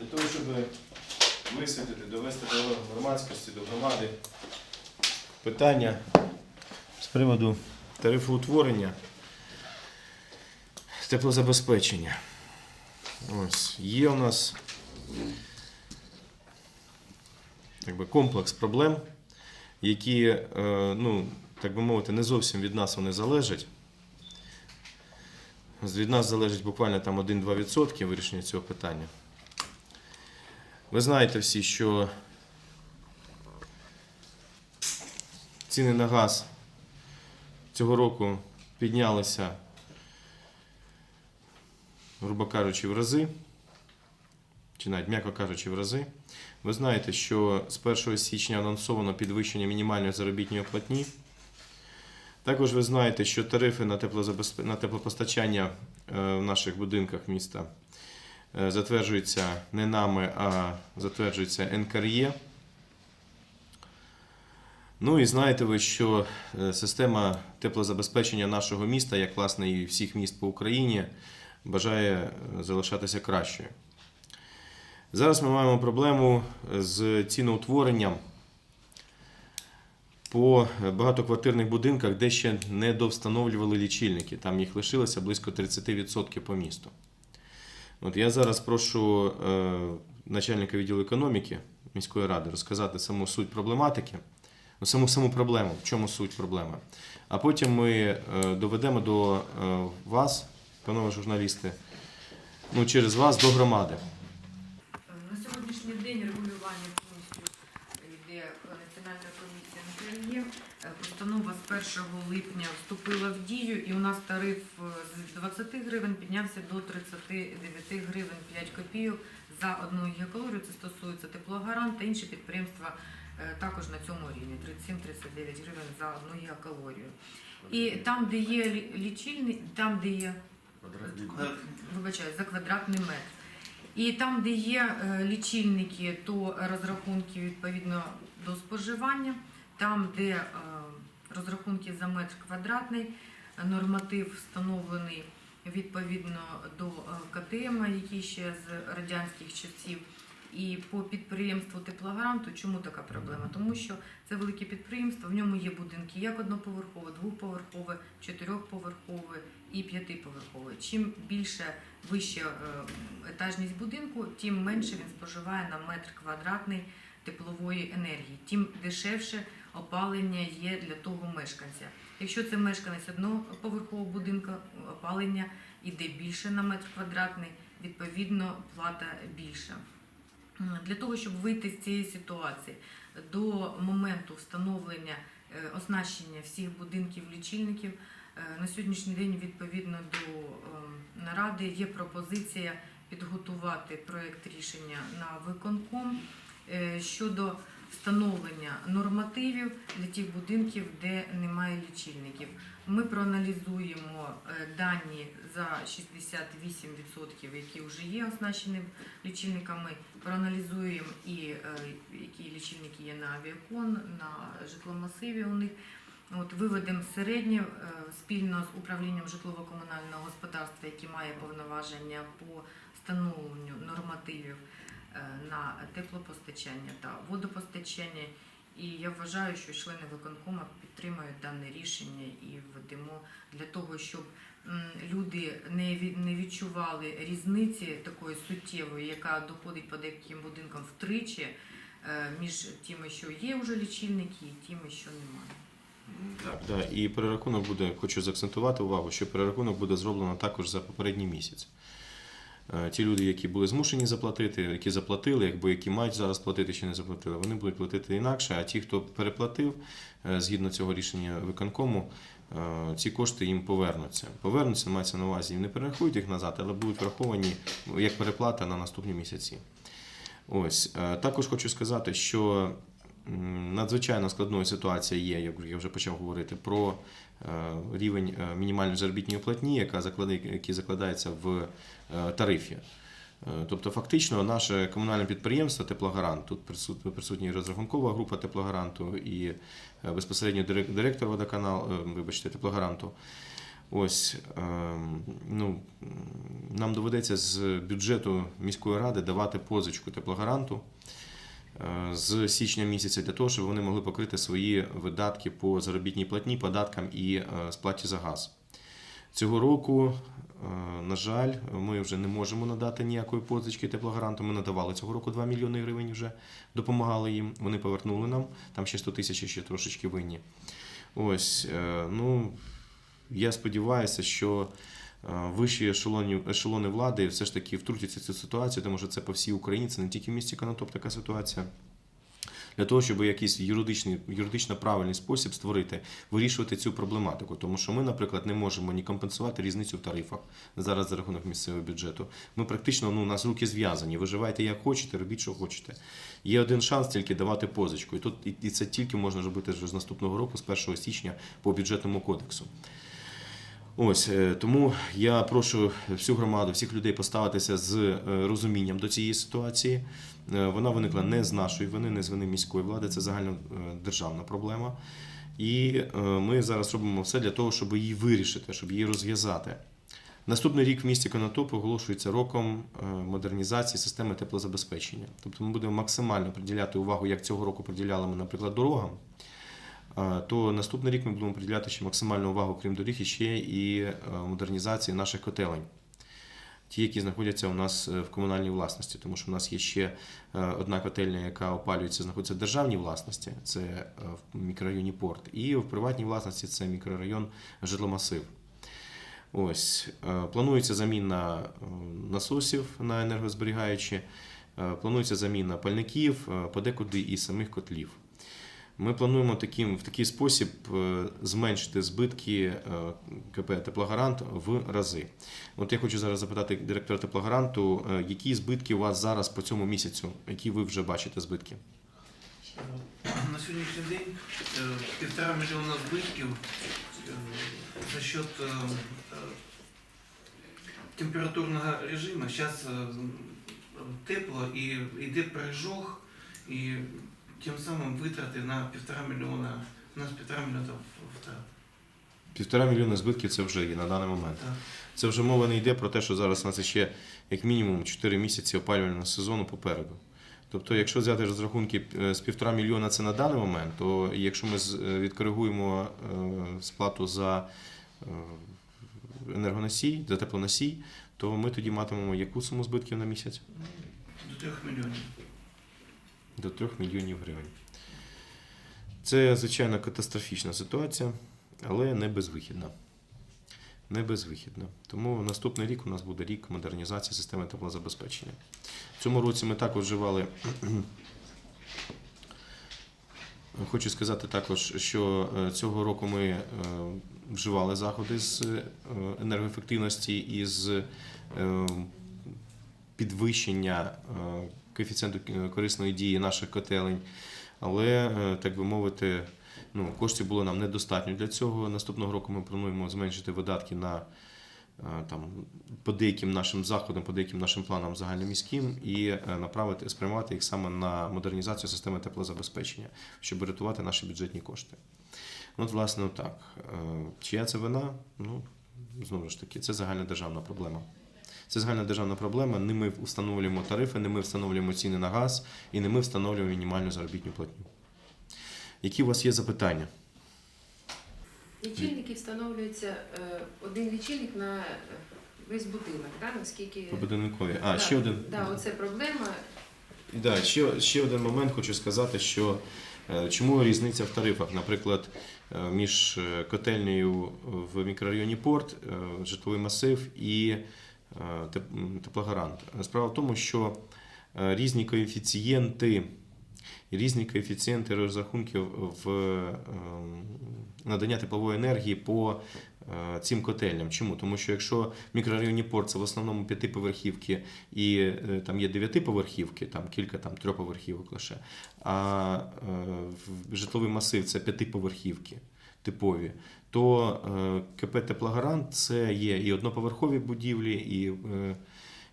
для того, щоб висвітлити, довести до громадськості, до громади питання з приводу тарифоутворення, теплозабезпечення. Ось, є у нас якби, комплекс проблем, які, е, ну, так би мовити, не зовсім від нас вони залежать. Від нас залежить буквально там 1-2% вирішення цього питання. Ви знаєте всі, що ціни на газ цього року піднялися, грубо кажучи, в рази, чи навіть, м'яко кажучи, в рази. Ви знаєте, що з 1 січня анонсовано підвищення мінімальної заробітної платні. Також ви знаєте, що тарифи на, теплопостачання е, в наших будинках міста е, затверджуються не нами, а затверджуються НКРЄ. Ну і знаєте ви, що е, система теплозабезпечення нашого міста, як власне і всіх міст по Україні, бажає е, залишатися кращою. Зараз ми маємо проблему з ціноутворенням по багатоквартирних будинках, де ще не довстановлювали лічильники. Там їх лишилося близько 30% по місту. От я зараз прошу е, начальника відділу економіки міської ради розказати саму суть проблематики, ну, саму саму проблему, в чому суть проблеми. А потім ми е, доведемо до е, вас, панове журналісти, ну, через вас до громади. На сьогоднішній день регулювання повністю йде е, Національна комісія НКРЄ. Е, Постанова з 1 липня вступила в дію, і у нас тариф е, з 20 гривень піднявся до 39 гривень 5 копійок за одну гігакалорію. Це стосується теплогарант та інші підприємства е, також на цьому рівні 37-39 гривень за одну гігакалорію. І там, де є лі- лічильник, там, де є вибачаю, за квадратний метр. І там, де є е, лічильники, то розрахунки відповідно до споживання. Там, де е, розрахунки за метр квадратний, норматив встановлений відповідно до е, КТМ, який ще з радянських часів. І по підприємству теплогаранту чому така проблема? Тому що це велике підприємство, в ньому є будинки як одноповерхове, двоповерхове, чотирьохповерхове і п'ятиповерхове. Чим більше вища е, етажність будинку, тим менше він споживає на метр квадратний теплової енергії, тим дешевше опалення є для того мешканця. Якщо це мешканець одноповерхового будинку, опалення іде більше на метр квадратний, відповідно плата більша. Для того, щоб вийти з цієї ситуації до моменту встановлення е, оснащення всіх будинків лічильників, е, на сьогоднішній день відповідно до е, наради є пропозиція підготувати проєкт рішення на виконком е, щодо встановлення нормативів для тих будинків, де немає лічильників. Ми проаналізуємо е, дані за 68%, які вже є оснащені лічильниками. Проаналізуємо і е, які лічильники є на авіакон, на житломасиві у них. От виведемо середнє е, спільно з управлінням житлово-комунального господарства, яке має повноваження по встановленню нормативів на теплопостачання та водопостачання. І я вважаю, що члени виконкома підтримують дане рішення і введемо для того, щоб люди не відчували різниці такої суттєвої, яка доходить по деяким будинкам втричі е, між тими, що є вже лічильники, і тими, що немає. Так, да. і перерахунок буде, хочу заакцентувати увагу, що перерахунок буде зроблено також за попередній місяць. Е, Ті люди, які були змушені заплатити, які заплатили, або які мають зараз платити чи не заплатили, вони будуть платити інакше. А ті, хто переплатив е, згідно цього рішення виконкому, е, ці кошти їм повернуться. Повернуться, мається на увазі, не перерахують їх назад, але будуть враховані як переплата на наступні місяці. Ось також хочу сказати, що надзвичайно складною ситуація є, як я вже почав говорити, про е, рівень е, мінімальної заробітної платні, яка який закладається в е, тарифі. Тобто, фактично, наше комунальне підприємство Теплогарант, тут присут- присутня розрахункова група Теплогаранту і безпосередньо директор водоканал, вибачте, Теплогаранту. Ось ну, нам доведеться з бюджету міської ради давати позичку теплогаранту з січня місяця для того, щоб вони могли покрити свої видатки по заробітній платні, податкам і е, сплаті за газ. Цього року, е, на жаль, ми вже не можемо надати ніякої позички теплогаранту. Ми надавали цього року 2 мільйони гривень вже допомагали їм. Вони повернули нам. Там ще 100 тисяч ще трошечки винні. Ось, е, ну, я сподіваюся, що вищі ешелони, ешелони влади все ж таки втрутяться в цю ситуацію, тому що це по всій Україні, це не тільки в місті Конотоп така ситуація. Для того, щоб якийсь юридичний, юридично правильний спосіб створити, вирішувати цю проблематику. Тому що ми, наприклад, не можемо ні компенсувати різницю в тарифах зараз за рахунок місцевого бюджету. Ми практично ну, у нас руки зв'язані. Виживайте як хочете, робіть, що хочете. Є один шанс тільки давати позичку. І тут і це тільки можна робити вже з наступного року, з 1 січня, по бюджетному кодексу. Ось е, тому я прошу всю громаду, всіх людей поставитися з е, розумінням до цієї ситуації. Е, Вона виникла не з нашої вини, не з вини міської влади, це загальнодержавна проблема. І ми зараз робимо все для того, щоб її вирішити, щоб її розв'язати. Наступний рік в місті Конотоп оголошується роком модернізації системи теплозабезпечення. Тобто ми будемо максимально приділяти увагу, як цього року приділяли ми, наприклад, дорогам. То наступний рік ми будемо приділяти ще максимальну увагу, крім доріг, і ще і модернізації наших котелень, ті, які знаходяться у нас е, в комунальній власності, тому що у нас є ще е, одна котельня, яка опалюється, знаходиться в державній власності, це е, в мікрорайоні Порт, і в приватній власності це мікрорайон Житломасив. Ось планується заміна насосів на енергозберігаючі, планується заміна пальників, подекуди і самих котлів. Ми плануємо таким, в такий спосіб е, зменшити збитки е, КП Теплогарант в рази. От я хочу зараз запитати директора Теплогаранту, е, які збитки у вас зараз по цьому місяцю, які ви вже бачите збитки? На сьогоднішній день півтора мільйона збитків за счет температурного режиму. Зараз тепло і йде пережог, і тим самим витрати на півтора мільйона, у нас півтора мільйона втрат. Півтора мільйона збитків це вже є на даний момент. Так. Це вже мова не йде про те, що зараз у нас ще як мінімум 4 місяці опалювального сезону попереду. Тобто, якщо взяти розрахунки е, з півтора мільйона це на даний момент, то якщо ми е, відкоригуємо е, сплату за енергоносій, за теплоносій, то ми тоді матимемо яку суму збитків на місяць? До трьох мільйонів. До 3 мільйонів гривень. Це, звичайно, катастрофічна ситуація, але не безвихідна. Не безвихідна. Тому наступний рік у нас буде рік модернізації системи теплозабезпечення. В цьому році ми також вживали. Хочу сказати також, що е, цього року ми е, вживали заходи з е, енергоефективності і з підвищення е, коефіцієнту е, корисної дії наших котелень. Але, е, так би мовити, ну, коштів було нам недостатньо для цього. Наступного року ми плануємо зменшити видатки на там, по деяким нашим заходам, по деяким нашим планам загальноміським і направити, спрямувати їх саме на модернізацію системи теплозабезпечення, щоб рятувати наші бюджетні кошти. От, власне, так. Чия це вина? Ну, знову ж таки, це загальна державна проблема. Це загальна державна проблема. Не ми встановлюємо тарифи, не ми встановлюємо ціни на газ і не ми встановлюємо мінімальну заробітну платню. Які у вас є запитання? Лічильники встановлюються е, один лічильник на е, весь будинок, да? наскільки По будинкові. А, Да, ще один. да, оце проблема. Да, ще, ще один момент хочу сказати, що е, чому різниця в тарифах, наприклад, між котельнею в мікрорайоні Порт, житловий масив і теплогарант. Справа в тому, що е, різні коефіцієнти. Різні коефіцієнти розрахунків в ем, надання теплової енергії по е, цим котельням. Чому? Тому що якщо в мікрорайоні Порт це в основному п'ятиповерхівки і е, там є дев'ятиповерхівки, там кілька там трьохповерхівок лише. А е, житловий масив це п'ятиповерхівки типові. То е, КП Теплогарант це є і одноповерхові будівлі, і е,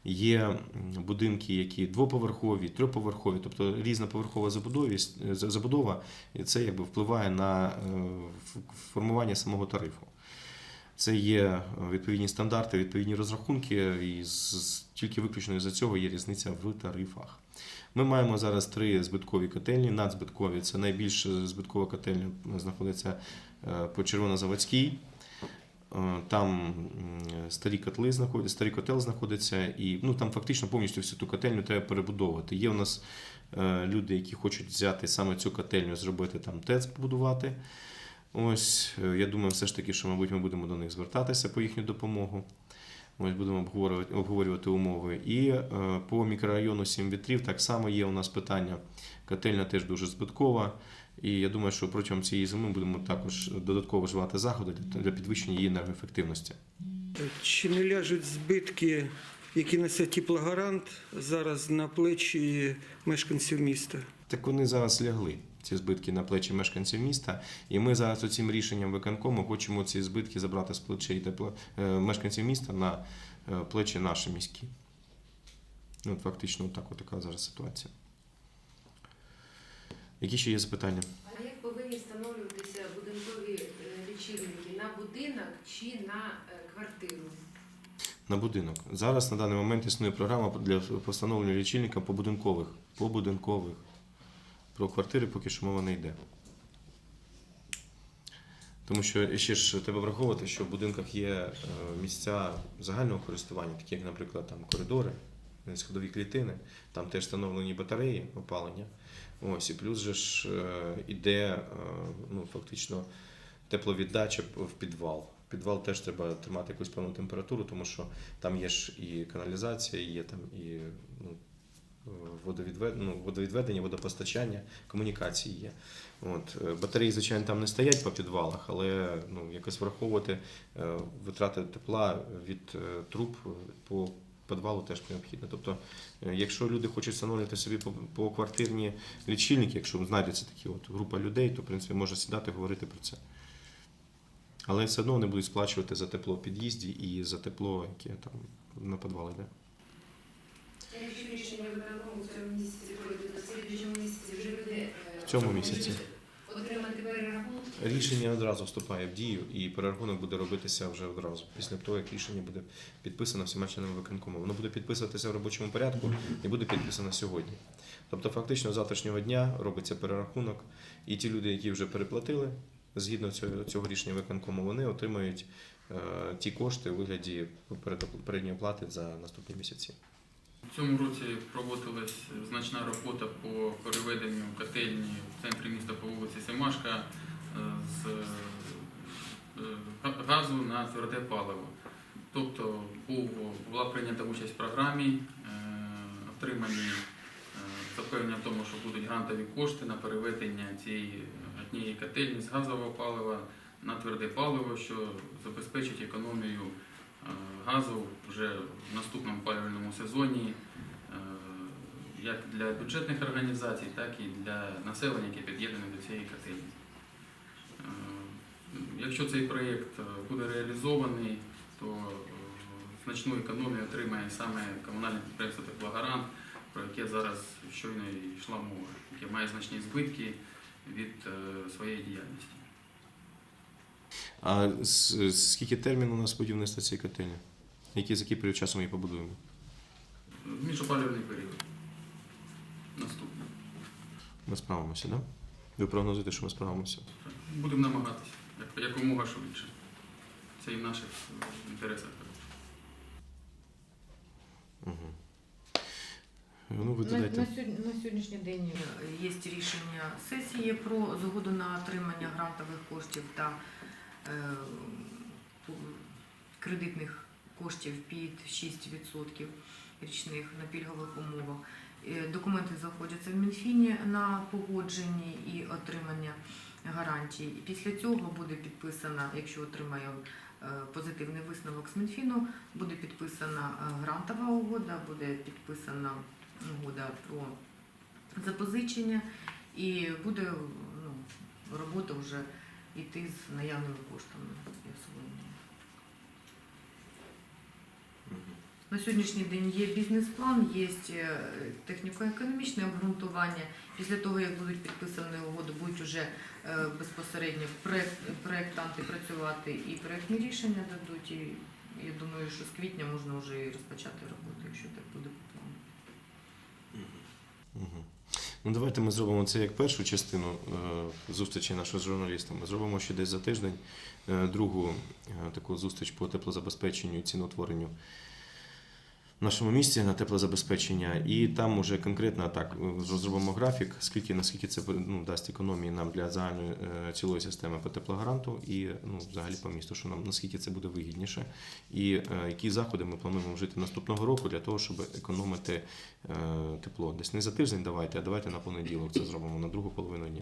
є будинки, які двоповерхові, трьохповерхові, тобто різна поверхова забудовість- за- забудова, і це якби впливає на е, формування самого тарифу. Це є відповідні стандарти, відповідні розрахунки, і тільки виключно за цього є різниця в тарифах. Ми маємо зараз три збиткові котельні. Надзбиткові це найбільш збиткова котельня знаходиться по Червонозаводській. Е, Там старі котли знаходяться, старий котел знаходиться, і ну там фактично повністю всю ту котельню треба перебудовувати. Є у нас е, люди, які хочуть взяти саме цю котельню, зробити там ТЕЦ побудувати. Ось е, я думаю, все ж таки, що мабуть ми будемо до них звертатися по їхню допомогу. Ось будемо обговорювати, обговорювати умови. І е, по мікрорайону Сім вітрів так само є у нас питання. Котельня теж дуже збиткова. І я думаю, що протягом цієї зими будемо також додатково вживати заходи для- підвищення її енергоефективності. Чи не ляжуть збитки, які несе теплогарант зараз на плечі мешканців міста? Так вони зараз лягли, ці збитки на плечі мешканців міста. І ми зараз цим рішенням виконкому хочемо ці збитки забрати з плечей тепло, е, мешканців міста на е, плечі наші міські. От фактично, так, от така зараз ситуація. Які ще є запитання? А як повинні встановлюватися будинкові е, лічильники на будинок чи на е, квартиру? На будинок. Зараз на даний момент існує програма для постановлення лічильника по будинкових. По будинкових. Про квартири поки що мова не йде. Тому що ще ж треба враховувати, що в будинках є е, місця загального користування, такі як, наприклад, там коридори, сходові клітини, там теж встановлені батареї опалення. Ось, і плюс же ж іде е, ну, фактично тепловіддача в підвал. Підвал теж треба тримати якусь певну температуру, тому що там є ж і каналізація, є там і ну, водовідведення, ну, водовідведення, водопостачання, комунікації є. От. е, Батареї, звичайно, там не стоять по підвалах, але ну, якось враховувати е, витрати тепла від е, труб по підвалу теж необхідно. Тобто, е, якщо люди хочуть встановлювати собі по, по квартирні лічильники, якщо знайдеться такі от група людей, то в принципі можна сідати і говорити про це. Але все одно вони будуть сплачувати за тепло в під'їзді і за тепло, яке там на підвал йде. Якщо рішення в цьому місяці пройде, то в слідчому місяці вже е, В цьому місяці. Отримати перерахунок? Рішення одразу вступає в дію, і перерахунок буде робитися вже одразу. Після того, як рішення буде підписано всіма членами виконкому. Воно буде підписуватися в робочому порядку і буде підписано сьогодні. Тобто, фактично, з завтрашнього дня робиться перерахунок, і ті люди, які вже переплатили згідно цього, цього рішення виконкому, вони отримають е, ті кошти у вигляді передньої оплати за наступні місяці. У цьому році проводилась значна робота по переведенню котельні в центрі міста по вулиці Семашка е, з е, газу на тверде паливо. Тобто була прийнята участь в програмі, е, отримані запевнення в тому, що будуть грантові кошти на переведення цієї однієї котельні з газового палива на тверде паливо, що забезпечить економію газу вже в наступному опалювальному сезоні е, як для бюджетних організацій, так і для населення, яке під'єднане до цієї котельні. Е, Якщо цей проєкт е, буде реалізований, то е, значну економію отримає саме комунальне підприємство Теплогарант, про яке зараз щойно йшла мова, яке має значні збитки від е, своєї діяльності. А скільки термін у нас будівництва цієї котельні? Які за який період часу ми її побудуємо? Міжопалювальний період. Наступний. Ми справимося, так? Да? Ви прогнозуєте, що ми справимося? Будемо намагатися як, якомога швидше. Це і в наших е, інтересах. Угу. Ну, ви На, додайте. на, сьогодні, на сьогоднішній день е, є рішення сесії про згоду на отримання грантових коштів та кредитних коштів під 6% річних на пільгових умовах. Е, Документи знаходяться в Мінфіні на погодженні і отримання гарантій. Після цього буде підписана, якщо отримає е, позитивний висновок з Мінфіну, буде підписана е, грантова угода, буде підписана угода про запозичення і буде ну, робота вже йти з наявними коштами. з'ясованими. Мгм. На сьогоднішній день є бізнес-план, є е, техніко-економічне обґрунтування. Після того, як будуть підписані угоди, будуть вже е, безпосередньо проект, проектанти працювати і проектні рішення дадуть. І я думаю, що з квітня можна вже і розпочати роботу, якщо так буде по плану. Ну, давайте ми зробимо це як першу частину е, зустрічі нашого з журналістами. Зробимо ще десь за тиждень е, другу е, таку зустріч по теплозабезпеченню і ціноутворенню нашому місті на теплозабезпечення. І там уже конкретно так е, зробимо графік, скільки наскільки це ну, дасть економії нам для загальної е, цілої системи по теплогаранту і ну, взагалі по місту, що нам наскільки це буде вигідніше, і е, які заходи ми плануємо вжити наступного року для того, щоб економити е, тепло. Десь не за тиждень давайте, а давайте на понеділок це зробимо на другу половину дня.